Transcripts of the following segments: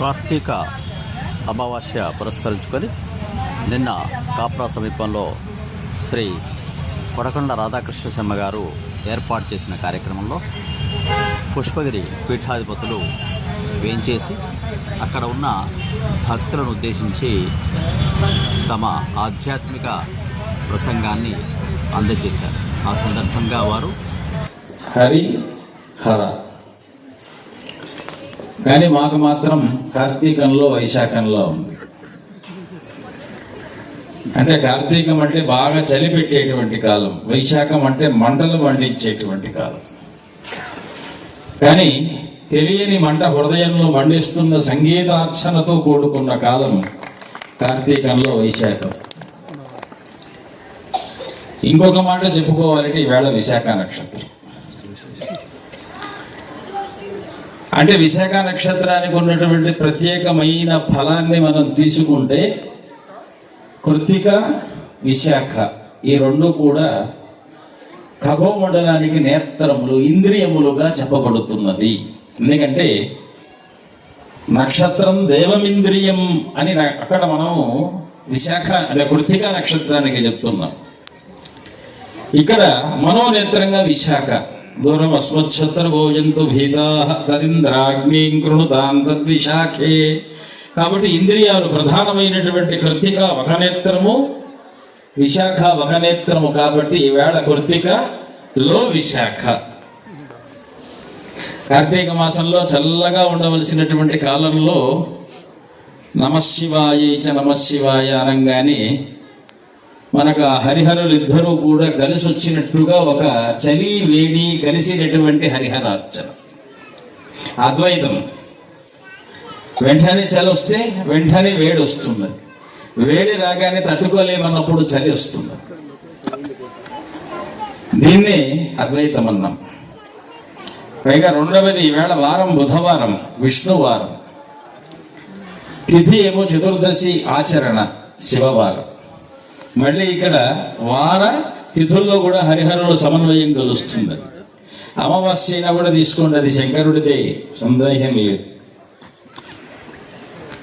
కార్తీక అమావాస్య పురస్కరించుకొని నిన్న కాప్రా సమీపంలో శ్రీ కొడకొండ రాధాకృష్ణ శర్మ గారు ఏర్పాటు చేసిన కార్యక్రమంలో పుష్పగిరి పీఠాధిపతులు వేంచేసి అక్కడ ఉన్న భక్తులను ఉద్దేశించి తమ ఆధ్యాత్మిక ప్రసంగాన్ని అందజేశారు. ఆ సందర్భంగా వారు హరి హర కానీ మాకు మాత్రం కార్తీకంలో వైశాఖంలో ఉంది. అంటే కార్తీకం అంటే బాగా చలి పెట్టేటువంటి కాలం. వైశాఖం అంటే మంటలు మండించేటువంటి కాలం. కానీ తెలియని మంట హృదయంలో మండిస్తున్న సంగీతార్చనతో కూడుకున్న కాలం కార్తీకంలో వైశాఖం. ఇంకొక మాట చెప్పుకోవాలంటే ఈవేళ విశాఖ నక్షత్రం. అంటే విశాఖ నక్షత్రానికి ఉన్నటువంటి ప్రత్యేకమైన ఫలాన్ని మనం తీసుకుంటే కృత్తిక విశాఖ ఈ రెండు కూడా ఖగోమండలానికి నేత్రములు ఇంద్రియములుగా చెప్పబడుతున్నది. ఎందుకంటే నక్షత్రం దేవమింద్రియం అని అక్కడ మనం విశాఖ అదే కృత్తిక నక్షత్రానికి చెప్తున్నాం. ఇక్కడ మనోనేత్రంగా విశాఖ. దూరం అస్మచ్చత్ర భోజంతు భీతా తదింద్రాగ్ని కృణుతాం తద్విశాఖే. కాబట్టి ఇంద్రియాలు ప్రధానమైనటువంటి కృత్తిక ఒక నేత్రము విశాఖ ఒక నేత్రము కాబట్టి ఈవేళ కృత్తిక లో విశాఖ. కార్తీక మాసంలో చల్లగా ఉండవలసినటువంటి కాలంలో నమశివాయ చ నమశివాయ అనగానే మనకు ఆ హరిహరులు ఇద్దరూ కూడా కలిసి వచ్చినట్టుగా ఒక చలి వేడి కలిసినటువంటి హరిహరార్చన. అద్వైతం. వెంటనే చలి వస్తే వెంటనే వేడి వస్తుంది. వేడి రాగానే తట్టుకోలేమన్నప్పుడు చలి వస్తుంది. దీన్ని అద్వైతం అన్నాం. పైగా రెండవది ఈవేళ వారం బుధవారం విష్ణువారం. తిథి ఏమో చతుర్దశి ఆచరణ శివవారం. మళ్ళీ ఇక్కడ వార తిథుల్లో కూడా హరిహరుల సమన్వయం కలుస్తుంది. అమావాస్య అయినా కూడా తీసుకోండి అది శంకరుడిదే సందేహం లేదు.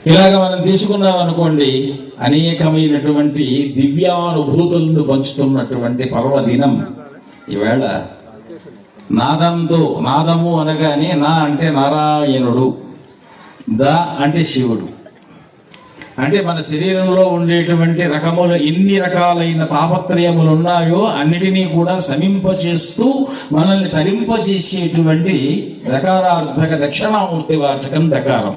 ఇలాగ మనం తీసుకున్నాం అనుకోండి అనేకమైనటువంటి దివ్యానుభూతులను పంచుతున్నటువంటి పర్వదినం. ఈవేళ నాదంతో నాదము అనగానే నా అంటే నారాయణుడు ద అంటే శివుడు. అంటే మన శరీరంలో ఉండేటువంటి రకములు ఎన్ని రకాలైన తాపత్రయములు ఉన్నాయో అన్నిటినీ కూడా సమింపచేస్తూ మనల్ని తరింపచేసేటువంటి దకారార్థక దక్షిణామూర్తి వాచకం దకారం